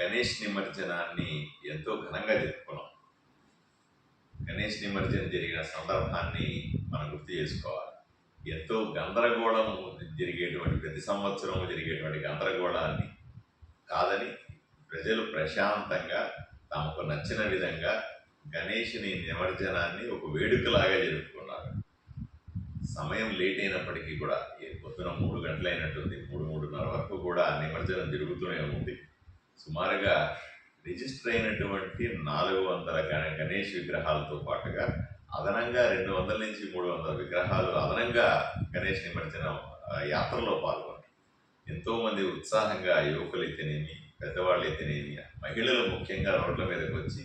గణేష్ నిమజ్జనాన్ని ఎంతో ఘనంగా జరుపుకున్నాం. గణేష్ నిమజ్జనం జరిగిన సందర్భాన్ని మనం గుర్తు చేసుకోవాలి. ఎంతో గందరగోళం జరిగేటువంటి ప్రతి సంవత్సరం జరిగేటువంటి గందరగోళాన్ని కాదని ప్రజలు ప్రశాంతంగా తమకు నచ్చిన విధంగా గణేషుని నిమజ్జనాన్ని ఒక వేడుకలాగా జరుపుకున్నారు. సమయం లేట్ అయినప్పటికీ కూడా పొద్దున మూడు గంటలైనట్టుంది మూడు మూడున్నర వరకు కూడా నిమజ్జనం జరుగుతూనే ఉంది. సుమారుగా రిజిస్టర్ అయినటువంటి నాలుగు వందల గణ- గణేష్ విగ్రహాలతో పాటుగా అదనంగా రెండు వందల నుంచి మూడు వందల విగ్రహాలు అదనంగా గణేష్ నిమజ్జనం యాత్రలో పాల్గొన్నారు ఎంతోమంది ఉత్సాహంగా యువకులు అయితేనేమి పెద్దవాళ్ళు అయితేనేమి మహిళలు ముఖ్యంగా రోడ్ల మీదకి వచ్చి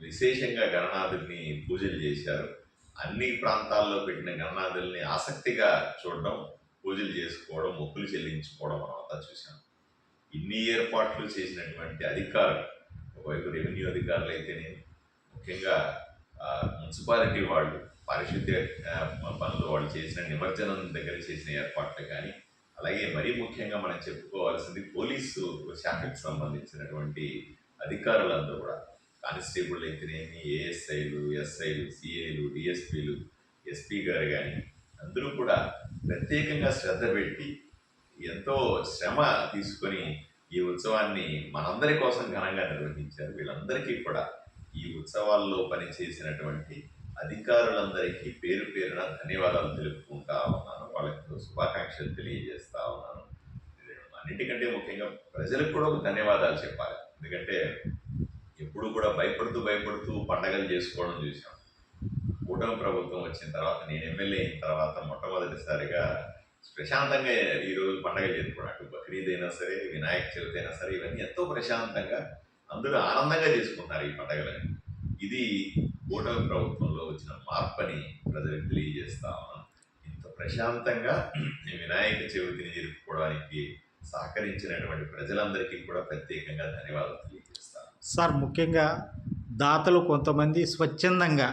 విశేషంగా గణనాథుల్ని పూజలు చేశారు. అన్ని ప్రాంతాల్లో పెట్టిన గణనాథుల్ని ఆసక్తిగా చూడడం పూజలు చేసుకోవడం మొక్కులు చెల్లించుకోవడం మనం అంతా చూసాం ఇన్ని ఏర్పాట్లు చేసినటువంటి అధికారులు ఒకవైపు రెవెన్యూ అధికారులు అయితేనే ముఖ్యంగా మున్సిపాలిటీ వాళ్ళు పారిశుద్ధ్య పనులు వాళ్ళు చేసిన నిమజ్జనం దగ్గర చేసిన ఏర్పాట్లు కానీ అలాగే మరీ ముఖ్యంగా మనం చెప్పుకోవాల్సింది పోలీసు శాఖకు సంబంధించినటువంటి అధికారులందరూ కూడా. కానిస్టేబుల్ అయితేనేమి ఏఎస్ఐలు ఎస్ఐలు సిఐలు డిఎస్పీలు ఎస్పీ గారు కానీ అందరూ కూడా ప్రత్యేకంగా శ్రద్ధ పెట్టి ఎంతో శ్రమ తీసుకొని ఈ ఉత్సవాన్ని మనందరి కోసం ఘనంగా నిర్వహించారు. వీళ్ళందరికీ కూడా ఈ ఉత్సవాల్లో పనిచేసినటువంటి అధికారులందరికీ పేరు పేరున ధన్యవాదాలు తెలుపుకుంటా ఉన్నాను. వాళ్ళకి శుభాకాంక్షలు తెలియజేస్తా ఉన్నాను. అన్నిటికంటే ముఖ్యంగా ప్రజలకు కూడా ధన్యవాదాలు చెప్పాలి. ఎందుకంటే ఎప్పుడు కూడా భయపడుతూ భయపడుతూ పండగలు చేసుకోవడం చూసాం కూటమి ప్రభుత్వం వచ్చిన తర్వాత నేను ఎమ్మెల్యే అయిన తర్వాత మొట్టమొదటిసారిగా ప్రశాంతంగా ఈరోజు పండగ చేసుకోవడం అటు బక్రీద్ అయినా సరే వినాయక చవితి అయినా సరే ఇవన్నీ ఎంతో ప్రశాంతంగా అందరూ ఆనందంగా చేసుకుంటున్నారు ఈ పండగలని. ఇది కూటమి ప్రభుత్వంలో వచ్చిన మార్పని ప్రజలకు తెలియజేస్తా ఉన్నాం. ఇంత ప్రశాంతంగా ఈ వినాయక చవితిని జరుపుకోవడానికి సహకరించినటువంటి ప్రజలందరికీ కూడా ప్రత్యేకంగా ధన్యవాదాలు తెలియజేస్తాను సార్ ముఖ్యంగా దాతలు కొంతమంది స్వచ్ఛందంగా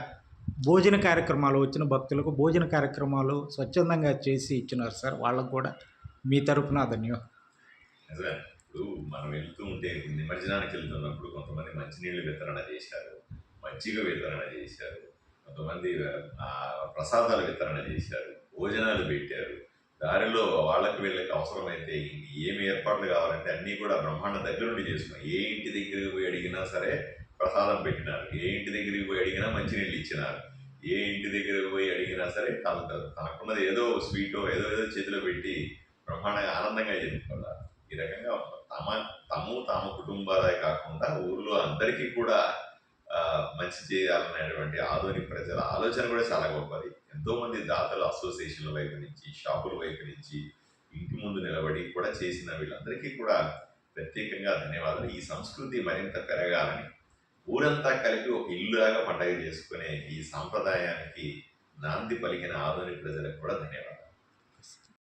భోజన కార్యక్రమాలు వచ్చిన భక్తులకు భోజన కార్యక్రమాలు స్వచ్ఛందంగా చేసి ఇచ్చినారు సార్. వాళ్ళకు కూడా మీ తరపున ధన్యవాదాలు. ఇప్పుడు మనం వెళ్తూ ఉంటే నిమజ్జనానికి వెళ్తున్నప్పుడు కొంతమంది మంచినీళ్ళు వితరణ చేశారు మజ్జిగ వితరణ చేశారు కొంతమంది ప్రసాదాలు వితరణ చేశారు భోజనాలు పెట్టారు. దారిలో వాళ్ళకి వీళ్ళకి అవసరమైతే ఏమి ఏర్పాట్లు కావాలంటే అన్నీ కూడా బ్రహ్మాండ దగ్గర నుండి చేసుకున్నాం. ఏ ఇంటి దగ్గరికి పోయి అడిగినా సరే ప్రసాదం పెట్టినారు. ఏ ఇంటి దగ్గరికి పోయి అడిగినా మంచినీళ్ళు ఇచ్చినారు. ఏ ఇంటి దగ్గరికి పోయి అడిగినా సరే తన తనకున్నది ఏదో స్వీటో ఏదో ఏదో చేతిలో పెట్టి బ్రహ్మాండంగా ఆనందంగా చెప్పుకున్నారు. ఈ రకంగా తమ తము తమ కుటుంబాలే కాకుండా ఊర్లో అందరికీ కూడా మంచి చేయాలనేటువంటి ఆధునిక ప్రజల ఆలోచన కూడా చాలా గొప్పది. ఎంతోమంది దాతలు అసోసియేషన్ల వైపు నుంచి షాపుల వైపు నుంచి ఇంటి ముందు నిలబడి కూడా చేసిన వీళ్ళందరికీ కూడా ప్రత్యేకంగా ధన్యవాదాలు. ఈ సంస్కృతి మరింత పెరగాలని ఊరంతా కలిపి ఒక ఇల్లులాగా పండగ చేసుకునే ఈ సాంప్రదాయానికి నాంది పలికిన ఆధునిక ప్రజలకు కూడా ధన్యవాదాలు.